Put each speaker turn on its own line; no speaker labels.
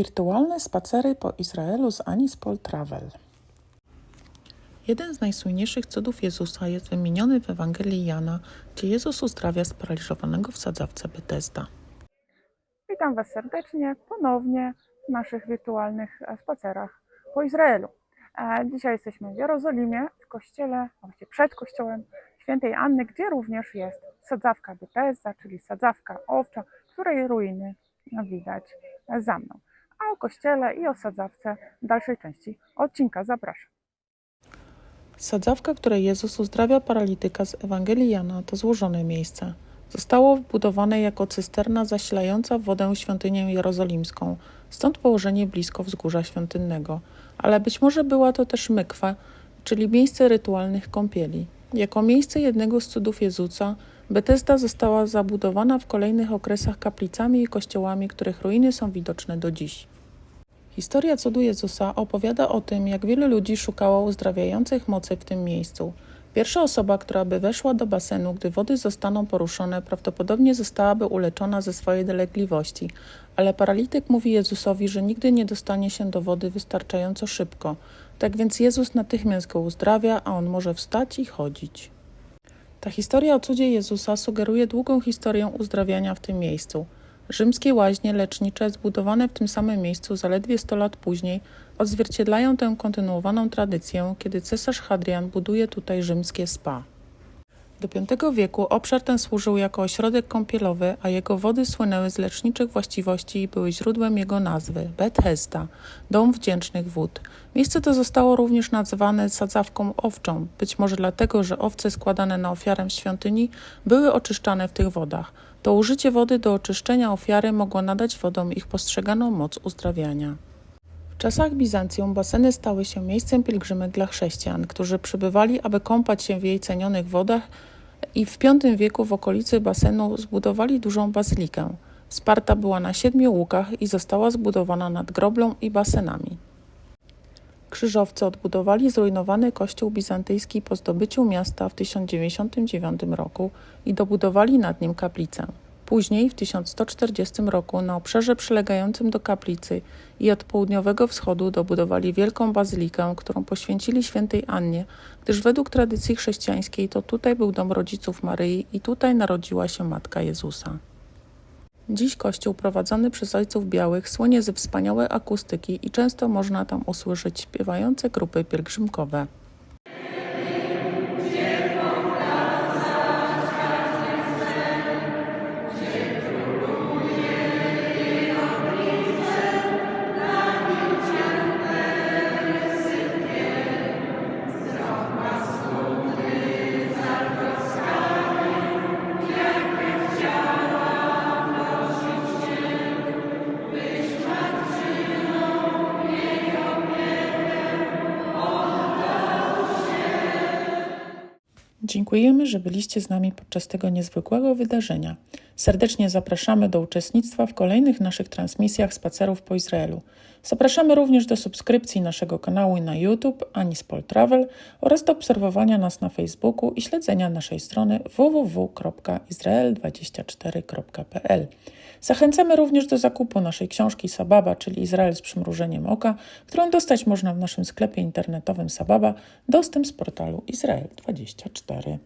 Wirtualne spacery po Izraelu z Anispol Travel. Jeden z najsłynniejszych cudów Jezusa jest wymieniony w Ewangelii Jana, gdzie Jezus uzdrawia sparaliżowanego w sadzawce Betesda.
Witam Was serdecznie ponownie w naszych wirtualnych e, spacerach po Izraelu. E, Dzisiaj jesteśmy w Jerozolimie, w kościele, a właściwie przed kościołem świętej Anny, gdzie również jest sadzawka Bethesda, czyli sadzawka owcza, której ruiny widać za mną. O kościele i o sadzawce w dalszej części odcinka zapraszam.
Sadzawka, której Jezus uzdrawia paralityka z Ewangelii Jana, to złożone miejsce. Zostało wbudowane jako cysterna zasilająca wodę świątynię jerozolimską, stąd położenie blisko wzgórza świątynnego. Ale być może była to też mykwa, czyli miejsce rytualnych kąpieli. Jako miejsce jednego z cudów Jezusa, Betesda została zabudowana w kolejnych okresach kaplicami i kościołami, których ruiny są widoczne do dziś. Historia cudu Jezusa opowiada o tym, jak wielu ludzi szukało uzdrawiających mocy w tym miejscu. Pierwsza osoba, która by weszła do basenu, gdy wody zostaną poruszone, prawdopodobnie zostałaby uleczona ze swojej dolegliwości, ale paralityk mówi Jezusowi, że nigdy nie dostanie się do wody wystarczająco szybko. Tak więc Jezus natychmiast go uzdrawia, a on może wstać i chodzić. Ta historia o cudzie Jezusa sugeruje długą historię uzdrawiania w tym miejscu. Rzymskie łaźnie lecznicze zbudowane w tym samym miejscu zaledwie 100 lat później odzwierciedlają tę kontynuowaną tradycję, kiedy cesarz Hadrian buduje tutaj rzymskie spa. Do V wieku obszar ten służył jako ośrodek kąpielowy, a jego wody słynęły z leczniczych właściwości i były źródłem jego nazwy Bethesda, dom wdzięcznych wód. Miejsce to zostało również nazwane sadzawką owczą, być może dlatego, że owce składane na ofiarę świątyni były oczyszczane w tych wodach. To użycie wody do oczyszczenia ofiary mogło nadać wodom ich postrzeganą moc uzdrawiania. W czasach Bizancjum baseny stały się miejscem pielgrzymek dla chrześcijan, którzy przybywali, aby kąpać się w jej cenionych wodach i w V wieku w okolicy basenu zbudowali dużą bazylikę. Sparta była na siedmiu łukach i została zbudowana nad groblą i basenami. Krzyżowcy odbudowali zrujnowany kościół bizantyjski po zdobyciu miasta w 1099 roku i dobudowali nad nim kaplicę. Później, w 1140 roku, na obszarze przylegającym do kaplicy i od południowego wschodu dobudowali wielką bazylikę, którą poświęcili świętej Annie, gdyż według tradycji chrześcijańskiej to tutaj był dom rodziców Maryi i tutaj narodziła się Matka Jezusa. Dziś kościół prowadzony przez Ojców Białych słynie ze wspaniałej akustyki i często można tam usłyszeć śpiewające grupy pielgrzymkowe. Dziękujemy, że byliście z nami podczas tego niezwykłego wydarzenia. Serdecznie zapraszamy do uczestnictwa w kolejnych naszych transmisjach spacerów po Izraelu. Zapraszamy również do subskrypcji naszego kanału na YouTube Anispol Travel oraz do obserwowania nas na Facebooku i śledzenia naszej strony www.izrael24.pl. Zachęcamy również do zakupu naszej książki Sababa, czyli Izrael z przymrużeniem oka, którą dostać można w naszym sklepie internetowym Sababa, dostęp z portalu Izrael24.